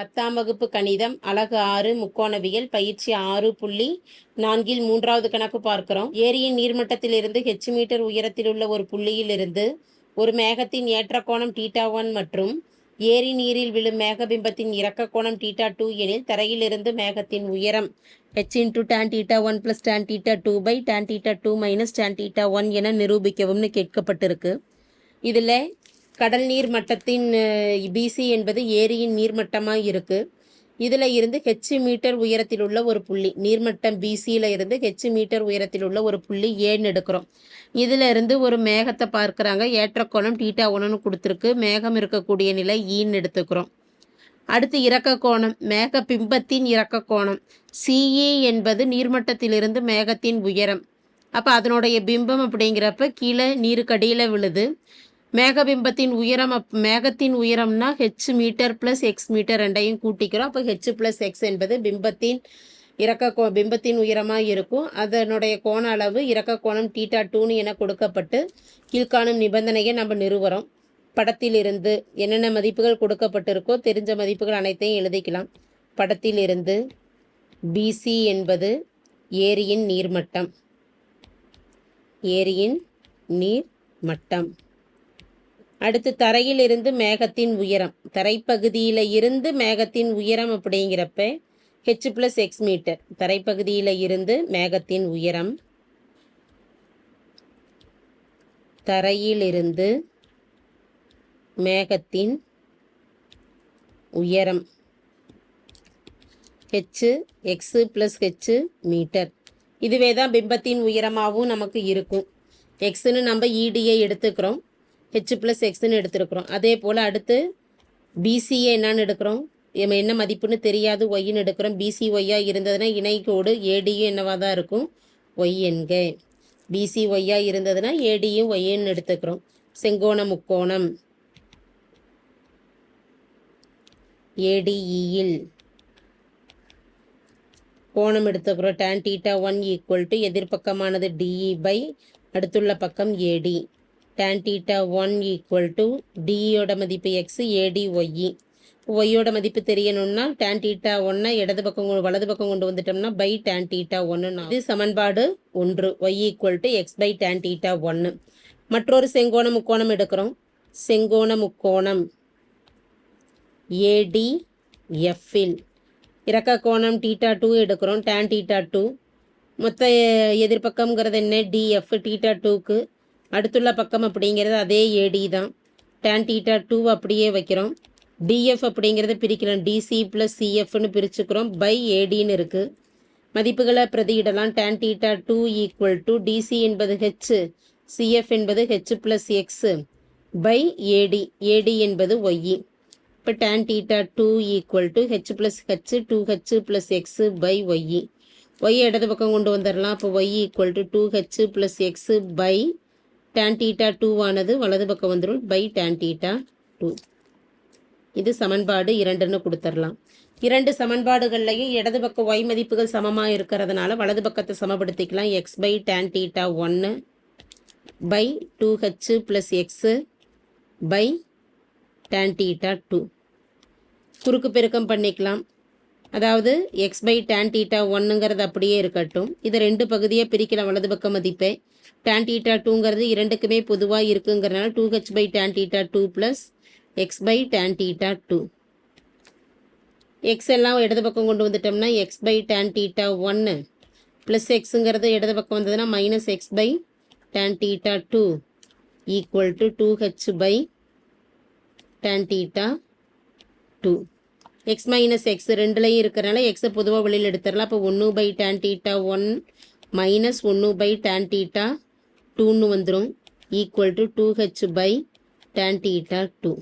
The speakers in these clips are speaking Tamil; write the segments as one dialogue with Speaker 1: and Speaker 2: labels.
Speaker 1: பத்தாம் வகுப்பு கணிதம் அலகு ஆறு முக்கோணவியல் பயிற்சி ஆறு புள்ளி நான்கில் மூன்றாவது கணக்கு பார்க்கிறோம். ஏரியின் நீர்மட்டத்திலிருந்து ஹெச் மீட்டர் உயரத்தில் உள்ள ஒரு புள்ளியிலிருந்து ஒரு மேகத்தின் ஏற்ற கோணம் டீட்டா ஒன் மற்றும் ஏரி நீரில் விழும் மேகபிம்பத்தின் இறக்க கோணம் டீட்டா டூ எனில் தரையிலிருந்து மேகத்தின் உயரம் H into tan theta one plus tan theta two by tan theta two minus tan theta one என நிரூபிக்கவும்னு கேட்கப்பட்டிருக்கு. இதில் கடல் நீர் மட்டத்தின் பிசி என்பது ஏரியின் நீர்மட்டமாக இருக்குது இதில் இருந்து ஹெச் மீட்டர் உயரத்தில் உள்ள ஒரு புள்ளி நீர்மட்டம் பிசியில் இருந்து ஹெச் மீட்டர் உயரத்தில் உள்ள ஒரு புள்ளி ஏன்னு எடுக்கிறோம். இதில் இருந்து ஒரு மேகத்தை பார்க்குறாங்க. ஏற்றக்கோணம் டீட்டா ஒன்றுன்னு கொடுத்துருக்கு. மேகம் இருக்கக்கூடிய நிலை e ஈன்னு எடுத்துக்கிறோம். அடுத்து இறக்க கோணம் மேக பிம்பத்தின் இறக்க கோணம் சிஇ என்பது நீர்மட்டத்திலிருந்து மேகத்தின் உயரம். அப்போ அதனுடைய பிம்பம் அப்படிங்கிறப்ப கீழே நீருக்கடியில் விழுது. மேகபிம்பத்தின் உயரம் அப் மேகத்தின் உயரம்னா H metre plus X metre ரெண்டையும் கூட்டிக்கிறோம். அப்போ ஹெச் ப்ளஸ் எக்ஸ் என்பது பிம்பத்தின் இறக்க கோ பிம்பத்தின் உயரமாக இருக்கும். அதனுடைய கோண அளவு இறக்க கோணம் டீட்டா டூன்னு என கொடுக்கப்பட்டு கீழ்காணும் நிபந்தனையை நம்ம நிறுவறோம். படத்திலிருந்து என்னென்ன மதிப்புகள் கொடுக்கப்பட்டிருக்கோ தெரிஞ்ச மதிப்புகள் அனைத்தையும் எழுதிக்கலாம். படத்திலிருந்து பிசி என்பது ஏரியின் நீர்மட்டம். ஏரியின் நீர் மட்டம் அடுத்து தரையிலிருந்து மேகத்தின் உயரம். தரைப்பகுதியில் இருந்து மேகத்தின் உயரம் அப்படிங்கிறப்ப ஹெச் ப்ளஸ் எக்ஸ் மீட்டர் தரைப்பகுதியில் இருந்து மேகத்தின் உயரம். தரையிலிருந்து மேகத்தின் உயரம். H X plus H metre இதுவே தான் பிம்பத்தின் உயரமாகவும் நமக்கு இருக்கும். எக்ஸுன்னு நம்ம இடியை எடுத்துக்கிறோம். ஹெச் ப்ளஸ் எக்ஸ்னு எடுத்துருக்குறோம். அதே போல் அடுத்து பிசிஏ என்னன்னு எடுக்கிறோம்? நம்ம என்ன மதிப்புன்னு தெரியாது. ஒய்ன்னு எடுக்கிறோம். பிசி ஒய்யாக இருந்ததுன்னா இணைக்கோடு ஏடியும் என்னவாக தான் இருக்கும்? ஒய் என்க. பிசி ஒய்யாக இருந்ததுன்னா ஏடியும் ஒய்ன்னு எடுத்துக்கிறோம். செங்கோண முக்கோணம். ஏடிஇயில் கோணம் எடுத்துக்கிறோம். Tan theta one equal to எதிர்பக்கமானது DE by அடுத்துள்ள பக்கம் AD tan theta one equal to டியோட மதிப்பு எக்ஸ் ஏடி ஒய்இ ஒய்யோட மதிப்பு தெரியணும்னா டேன் டீட்டா ஒன்னை இடது பக்கம் வலது பக்கம் கொண்டு வந்துட்டோம்னா பை டேன் டீட்டா ஒன்று இது சமன்பாடு ஒன்று. Y equal to X by tan theta ஒன்று மற்றொரு செங்கோண முக்கோணம் எடுக்கிறோம். செங்கோண முக்கோணம் ஏடி எஃப்இல் இறக்க கோணம் டீட்டா டூ எடுக்கிறோம். டேன் டீட்டா டூ மொத்த எதிர்பக்கம்ங்கிறது என்ன? டிஎஃப் டீட்டா டூக்கு அடுத்துள்ள பக்கம் அப்படிங்கிறது அதே ஏடி தான். டேன் டீட்டா டூ அப்படியே வைக்கிறோம். டிஎஃப் அப்படிங்கிறத பிரிக்கிறோம். டிசி ப்ளஸ் சிஎஃப்னு பிரிச்சுக்கிறோம். பை ஏடின்னு இருக்குது மதிப்புகளை பிரதியிடலாம். Tan theta two equal to DC என்பது ஹெச் சிஎஃப் என்பது H plus X by AD AD என்பது ஒய்இ இப்போ tan theta two equal to H plus H two H plus X by ஒய்இ Y இடது பக்கம் கொண்டு வந்துடலாம். அப்போ Y equal to two H plus X by tan theta two ஆனது வலது பக்கம் வந்துடும் பை டேன் டீட்டா டூ இது சமன்பாடு இரண்டுன்னு கொடுத்துடலாம் இரண்டு சமன்பாடுகள்லையும் இடது பக்க ஒய் மதிப்புகள் சமமாக இருக்கிறதுனால வலது பக்கத்தை சமப்படுத்திக்கலாம். எக்ஸ் பை டேன் டீட்டா ஒன்று by two H plus X by tan theta two குறுக்கு பெருக்கம் பண்ணிக்கலாம். அதாவது எக்ஸ் பை டேன் டீட்டா ஒன்றுங்கிறது அப்படியே இருக்கட்டும். இது ரெண்டு பகுதியாக பிரிக்கிற வலது பக்க மதிப்பை. டேன் டீட்டா டூங்கிறது இரண்டுக்குமே பொதுவாக இருக்குங்கிறனால two H by tan theta two plus X by tan theta two X எல்லாம் இடது பக்கம் கொண்டு வந்துட்டோம்னா எக்ஸ் பை டேன் டீட்டா ஒன்று ப்ளஸ் எக்ஸுங்கிறது இடது பக்கம் வந்ததுன்னா minus X by tan theta two equal to two H by tan theta two X minus X ரெண்டுலையும் இருக்கிறனால எக்ஸை பொதுவாக வெளியில் எடுத்துடலாம். அப்போ ஒன்று by tan theta one minus ஒன்று பை டேன் டீட்டா டூன்னு வந்துடும் equal to two H by tan theta two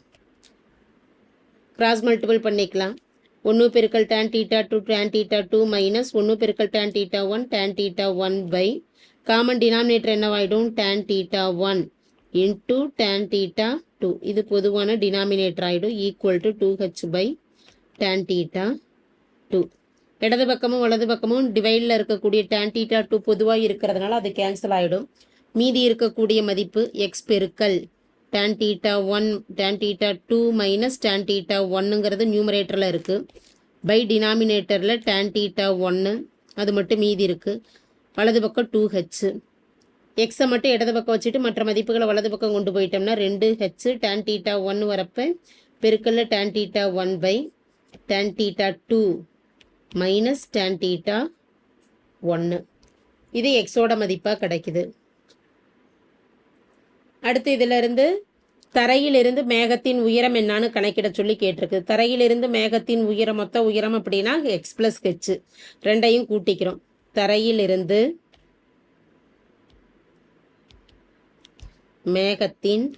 Speaker 1: cross multiple பண்ணிக்கலாம். ஒன்று பெருக்கல் tan theta two tan theta two minus ஒன்று பெருக்கல் tan theta one tan theta one by common denominator என்னவாயிடும்? Tan theta one into tan theta two இது பொதுவான டினாமினேட்டர் ஆகிடும் equal to two H by tan theta two இடது பக்கமும் வலது பக்கமும் டிவைடில் இருக்கக்கூடிய டேன் டீட்டா டூ பொதுவாக இருக்கிறதுனால அது கேன்சல் ஆகிடும் மீதி இருக்கக்கூடிய மதிப்பு எக்ஸ் பெருக்கல். Tan theta one tan theta two minus tan theta ஒன்னுங்கிறது நியூமரேட்டரில் இருக்குது பை டினாமினேட்டரில் டேன் டீட்டா ஒன்று அது மட்டும் மீதி இருக்குது வலது பக்கம் டூ ஹெச்சு எக்ஸை மட்டும் இடது பக்கம் வச்சுட்டு மற்ற மதிப்புகளை வலது பக்கம் கொண்டு போயிட்டோம்னா ரெண்டு ஹெச்சு டேன் டீட்டா ஒன்று வரப்போ பெருக்கல்ல tan theta one by tan theta two minus tan theta ஒன்று இது எக்ஸோட மதிப்பாக கிடைக்குது. அடுத்து இதிலிருந்து தரையிலிருந்து மேகத்தின் உயரம் என்னான்னு கணக்கிட சொல்லி கேட்டிருக்கு. தரையிலிருந்து மேகத்தின் உயரம் மொத்த உயரம் அப்படின்னா எக்ஸ் ப்ளஸ் ஹெச்சு ரெண்டையும் கூட்டிக்கிறோம். தரையிலிருந்து மேகத்தின்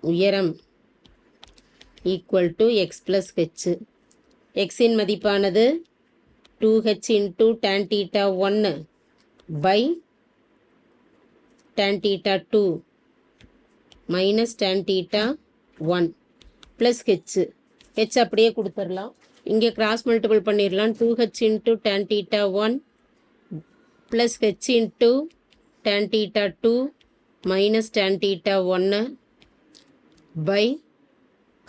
Speaker 1: உயரம் equal to X plus H எக்ஸின் மதிப்பானது two H into tan theta ஒன்று by tan theta two minus tan theta one plus H H அப்படியே கொடுத்துடலாம். இங்கே கிராஸ் மல்டிபிள் பண்ணிடலாம். Two H into tan theta one plus H into tan theta two minus tan theta ஒன்று பை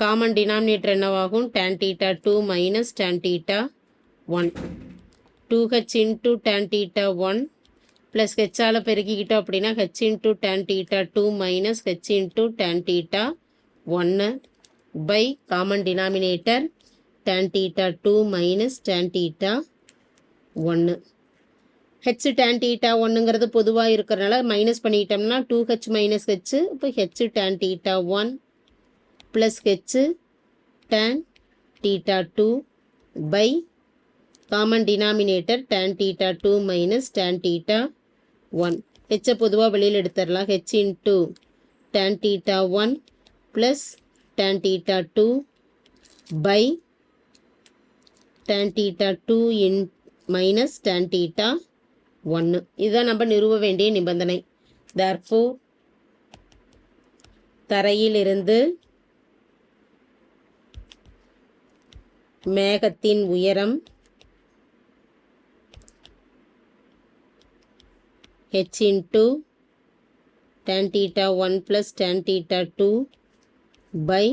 Speaker 1: காமன் டினாமினேட்டர் என்னவாகும்? Tan theta two minus tan theta one two H into tan theta one plus ஹெச்சால் பெருக்கிக்கிட்டோம் அப்படின்னா H into tan theta two minus H into tan theta ஒன்று by common denominator tan theta two minus tan theta ஒன்று ஹெச் டேன் டீட்டா ஒன்றுங்கிறது பொதுவாக இருக்கிறனால மைனஸ் பண்ணிக்கிட்டோம்னா டூ ஹெச் மைனஸ் ஹெச் இப்போ H tan theta one plus H tan theta two by common denominator tan theta two minus tan theta one ஹெச்சை பொதுவாக வெளியில் எடுத்துடலாம். H two tan theta one plus tan theta two by tan theta two in minus tan theta ஒன்று இதுதான் நம்ம நிறுவ வேண்டிய நிபந்தனை. தர்ஃபோ தரையிலிருந்து மேகத்தின் உயரம் h into tan theta 1 plus tan theta 2 by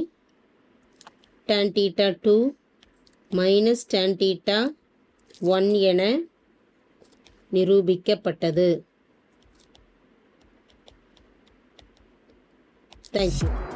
Speaker 1: tan theta 2 minus tan theta 1 என நிரூபிக்கப்பட்டது தேங்க்யூ